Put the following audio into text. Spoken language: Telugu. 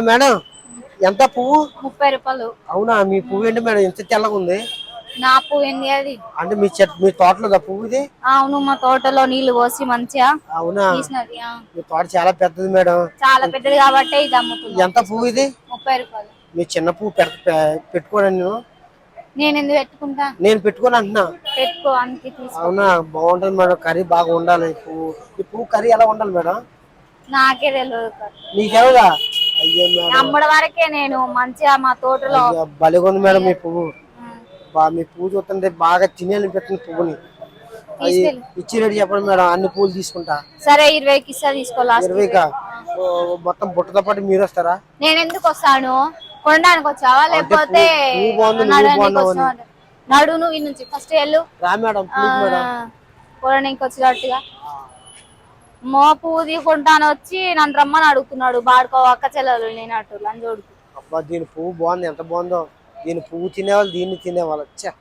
మేడం ఎంత పువ్వు? ముప్పై రూపాయలు. అవునా మీ పువ్వు ఏంటి మేడం? ఎంత తెల్లగా ఉంది? నా పువ్వు ఏంది అది? అంటే మీ చెట్ మీ తోటలో పువ్వు ఇది? అవును మా తోటలో నీళ్ళు పోసి మంచిగా అవునా? తీసినది ఆ. మీ తోట చాలా పెద్దది మేడం. చాలా పెద్దది కాబట్టి ఇది అమ్ముతుంది ఎంత పువ్వు ఇది? ముప్పై రూపాయలు. మీ చిన్న పువ్వు పెడ పె- పెట్టుకోను నేను. నేను ఎందుకు పెట్టుకుంటా? నేను పెట్టుకోను అంటున్నా. పెట్టుకో తీసుకో. అవునా బాగుంటుంది మేడం. కర్రీ బాగా ఉండాలి ఈ పువ్వు ఈ పువ్వు కర్రీ ఎలా ఉండాలి మేడం? నాకే తెలియదు కదా. నీకెవరా అమ్మడి వరకే నేను మంచిగా మా తోటలో ఉంది మేడం మీ పువ్వు. మీ పువ్వు చూస్తుంటే బాగా తినేయాలనిపిస్తుంది పువ్వుని. ఇచ్చి రెడీ చెప్పండి మేడం అన్ని పూలు తీసుకుంటా. సరే ఇరవైకి ఇస్తా తీసుకో లాస్ట్ ఇరవైకా? మొత్తం బుట్టతో పాటు మీరు వస్తారా? నేను ఎందుకు వస్తాను? కొనడానికి వచ్చావా? లేకపోతే నడు నువ్వు నుంచి. ఫస్ట్ వెళ్ళు. రా మేడం కొనడానికి వచ్చినట్టుగా మోపు తీసుకుంటాను వచ్చి నన్ను రమ్మని అడుగుతున్నాడు బాడుకో అక్క చెల్లెలు నేను అటు లంజోడుకు. అబ్బా దీని పువ్వు బాగుంది. ఎంత బాగుందో. దీని పువ్వు తినేవాళ్ళు దీన్ని తినేవాళ్ళు. చ్చ.